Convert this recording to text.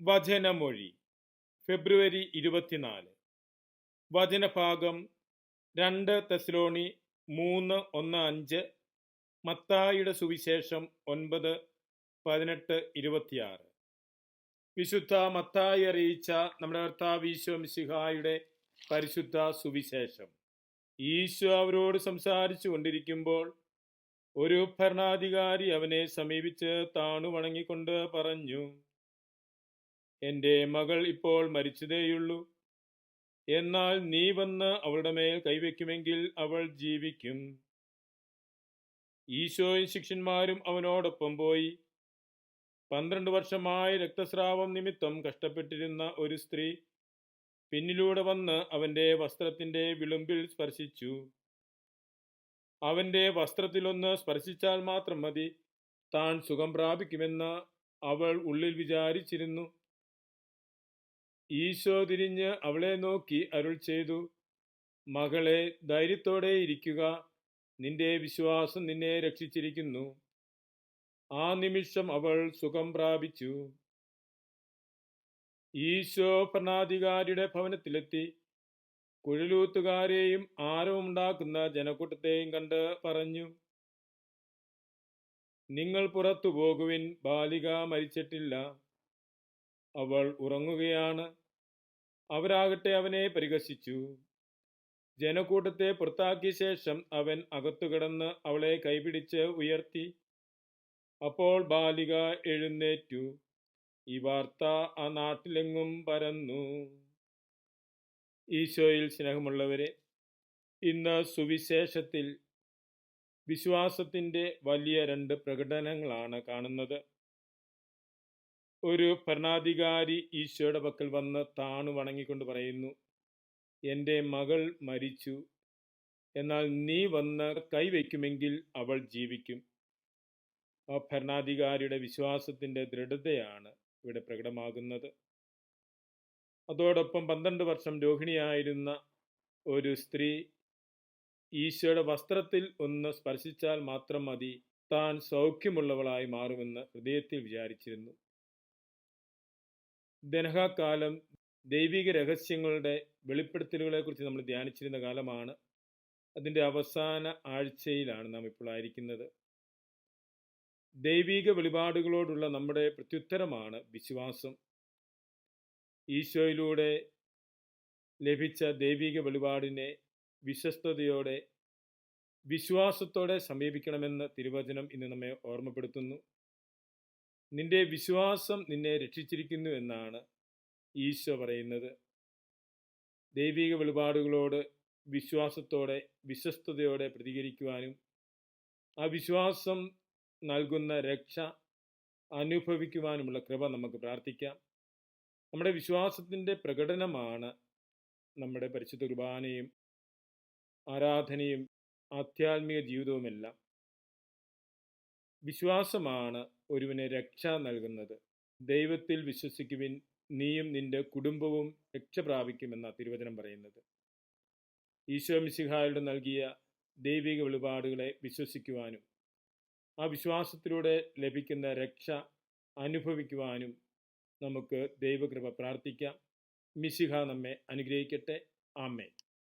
വചനമൊഴി. ഫെബ്രുവരി ഇരുപത്തിനാല്. വചനഭാഗം രണ്ട് തെസ്ലോണി മൂന്ന് ഒന്ന് അഞ്ച് മത്തായിയുടെ സുവിശേഷം ഒൻപത് പതിനെട്ട് ഇരുപത്തിയാറ്. വിശുദ്ധ മത്തായി അറിയിച്ച നമ്മുടെ കർത്താവ് മിശിഹായുടെ പരിശുദ്ധ സുവിശേഷം. ഈശോ അവരോട് സംസാരിച്ചു കൊണ്ടിരിക്കുമ്പോൾ ഒരു ഭരണാധികാരി അവനെ സമീപിച്ച് താണു വണങ്ങിക്കൊണ്ട് പറഞ്ഞു എന്റെ മകൾ ഇപ്പോൾ മരിച്ചതേയുള്ളൂ. എന്നാൽ നീ വന്ന് അവളുടെ മേൽ കൈവയ്ക്കുമെങ്കിൽ അവൾ ജീവിക്കും. ഈശോയും ശിഷ്യന്മാരും അവനോടൊപ്പം പോയി. പന്ത്രണ്ട് വർഷമായി രക്തസ്രാവം നിമിത്തം കഷ്ടപ്പെട്ടിരുന്ന ഒരു സ്ത്രീ പിന്നിലൂടെ വന്ന് അവന്റെ വസ്ത്രത്തിന്റെ വിളുമ്പിൽ സ്പർശിച്ചു. അവന്റെ വസ്ത്രത്തിലൊന്ന് സ്പർശിച്ചാൽ മാത്രം മതി. താൻ സുഖം പ്രാപിക്കുമെന്ന് അവൾ ഉള്ളിൽ വിചാരിച്ചിരുന്നു. ഈശോ തിരിഞ്ഞ് അവളെ നോക്കി അരുൾ ചെയ്തു മകളെ ധൈര്യത്തോടെ ഇരിക്കുക. നിന്റെ വിശ്വാസം നിന്നെ രക്ഷിച്ചിരിക്കുന്നു. ആ നിമിഷം അവൾ സുഖം പ്രാപിച്ചു. ഈശോ ഭരണാധികാരിയുടെ ഭവനത്തിലെത്തി. കുഴലൂത്തുകാരെയും ആരവുമുണ്ടാക്കുന്ന ജനക്കൂട്ടത്തെയും കണ്ട് പറഞ്ഞു നിങ്ങൾ പുറത്തു പോകുവിൻ ബാലിക മരിച്ചിട്ടില്ല. അവൾ ഉറങ്ങുകയാണ്. അവരാകട്ടെ അവനെ പരിഹസിച്ചു. ജനക്കൂട്ടത്തെ പുറത്താക്കിയ ശേഷം അവൻ അകത്തു കിടന്ന് അവളെ കൈപിടിച്ച് ഉയർത്തി. അപ്പോൾ ബാലിക എഴുന്നേറ്റു. ഈ വാർത്ത ആ നാട്ടിലെങ്ങും പരന്നു. ഈശോയിൽ സ്നേഹമുള്ളവരെ ഇന്ന് സുവിശേഷത്തിൽ വിശ്വാസത്തിന്റെ വലിയ രണ്ട് പ്രകടനങ്ങളാണ് കാണുന്നത്. ഒരു ഭരണാധികാരി ഈശോയുടെ പക്കൽ വന്ന് താണു വണങ്ങിക്കൊണ്ട് പറയുന്നു എന്റെ മകൾ മരിച്ചു. എന്നാൽ നീ വന്ന് കൈവയ്ക്കുമെങ്കിൽ അവൾ ജീവിക്കും. ആ ഭരണാധികാരിയുടെ വിശ്വാസത്തിന്റെ ദൃഢതയാണ് ഇവിടെ പ്രകടമാകുന്നത്. അതോടൊപ്പം പന്ത്രണ്ട് വർഷം രോഹിണിയായിരുന്ന ഒരു സ്ത്രീ ഈശോയുടെ വസ്ത്രത്തിൽ ഒന്ന് സ്പർശിച്ചാൽ മാത്രം മതി താൻ സൗഖ്യമുള്ളവളായി മാറുമെന്ന് ഹൃദയത്തിൽ വിചാരിച്ചിരുന്നു. ദനഹാകാലം ദൈവിക രഹസ്യങ്ങളുടെ വെളിപ്പെടുത്തലുകളെക്കുറിച്ച് നമ്മൾ ധ്യാനിച്ചിരുന്ന കാലമാണ്. അതിന്റെ അവസാന ആഴ്ചയിലാണ് നാം ഇപ്പോൾ ആയിരിക്കുന്നത്. ദൈവിക വെളിപാടുകളോടുള്ള നമ്മുടെ പ്രത്യുത്തരമാണ് വിശ്വാസം. ഈശോയിലൂടെ ലഭിച്ച ദൈവിക വെളിപാടിനെ വിശ്വസ്തയോടെ വിശ്വാസത്തോടെ സമീപിക്കണമെന്ന് തിരുവചനം ഇന്ന് നമ്മെ ഓർമ്മപ്പെടുത്തുന്നു. നിന്റെ വിശ്വാസം നിന്നെ രക്ഷിച്ചിരിക്കുന്നു എന്നാണ് ഈശോ പറയുന്നത്. ദൈവിക വെളിപാടുകളോട് വിശ്വാസത്തോടെ വിശ്വസ്തയോടെ പ്രതികരിക്കുവാനും ആ വിശ്വാസം നൽകുന്ന രക്ഷ അനുഭവിക്കുവാനുമുള്ള കൃപ നമുക്ക് പ്രാർത്ഥിക്കാം. നമ്മുടെ വിശ്വാസത്തിന്റെ പ്രകടനമാണ് നമ്മുടെ പരിശുദ്ധ കുർബാനയും ആരാധനയും ആധ്യാത്മിക ജീവിതവുമെല്ലാം. വിശ്വാസമാണ് ഒരുവന് രക്ഷ നൽകുന്നത്. ദൈവത്തിൽ വിശ്വസിക്കുവിൻ നീയും നിന്റെ കുടുംബവും രക്ഷ പ്രാപിക്കുമെന്ന തിരുവചനം പറയുന്നത്. ഈശോ മിശിഹായുടെ നൽകിയ ദൈവിക വെളിപാടുകളെ വിശ്വസിക്കുവാനും ആ വിശ്വാസത്തിലൂടെ ലഭിക്കുന്ന രക്ഷ അനുഭവിക്കുവാനും നമുക്ക് ദൈവകൃപ പ്രാർത്ഥിക്കാം. മിശിഹ നമ്മെ അനുഗ്രഹിക്കട്ടെ. ആമേ